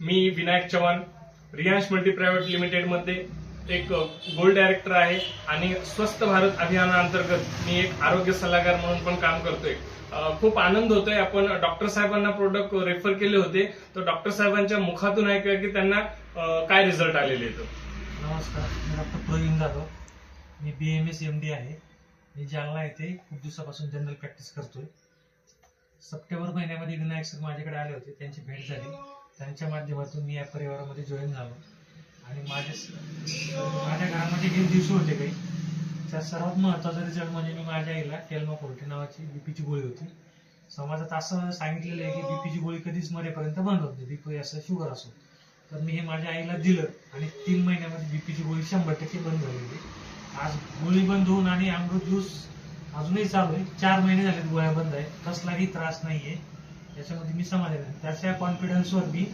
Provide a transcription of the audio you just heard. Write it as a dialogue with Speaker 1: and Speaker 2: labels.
Speaker 1: मी Vinayak Chavan Riyansh multi private लिमिटेडमध्ये एक gold director आहे आणि स्वस्थ भारत अभियानाअंतर्गत मी एक आरोग्य सल्लागार म्हणून पण काम करतोय. खूप आनंद होतोय. आपण डॉक्टर साहेबांना प्रोडक्ट रेफर केले होते. तर डॉक्टर साहेबांच्या मुखातून ऐकूया की त्यांना काय रिझल्ट आलेले आहेत.
Speaker 2: नमस्कार. मी डॉक्टर प्रवीण जाधव. मी B M S M D आहे. मी जालना येथे खूप दिवसापासून जनरल प्रॅक्टिस करतोय. सप्टेंबर महिन्यामध्ये विनायक सर माझ्याकडे आले होते. त्यांची भेट झाली. त्यांच्या माध्यमातून मी या परिवारामध्ये जॉईन झालो. आणि माझे माझ्या घरामध्ये हे इश्यू होते काही. त्यात सर्वात महत्त्वाचा रिझल्ट म्हणजे मी माझ्या आईला टेल्मा फोर्टी नावाची बीपीची गोळी होती. समाजात असं सांगितलेलं आहे की बीपीची गोळी कधीच मरेपर्यंत बंद होते बीपी असं शुगर असो. तर मी हे माझ्या आईला दिलं आणि तीन महिन्यामध्ये बीपीची गोळी शंभर टक्के बंद झालेली आज गोळी बंद होऊन आणि अमृत ज्यूस अजूनही चालू आहे. चार महिने झालेत गोळ्या बंद आहेत. कसलाही त्रास नाहीये. त्याच्यामध्ये मी समाधान आहे. त्याच्या कॉन्फिडन्सवर मी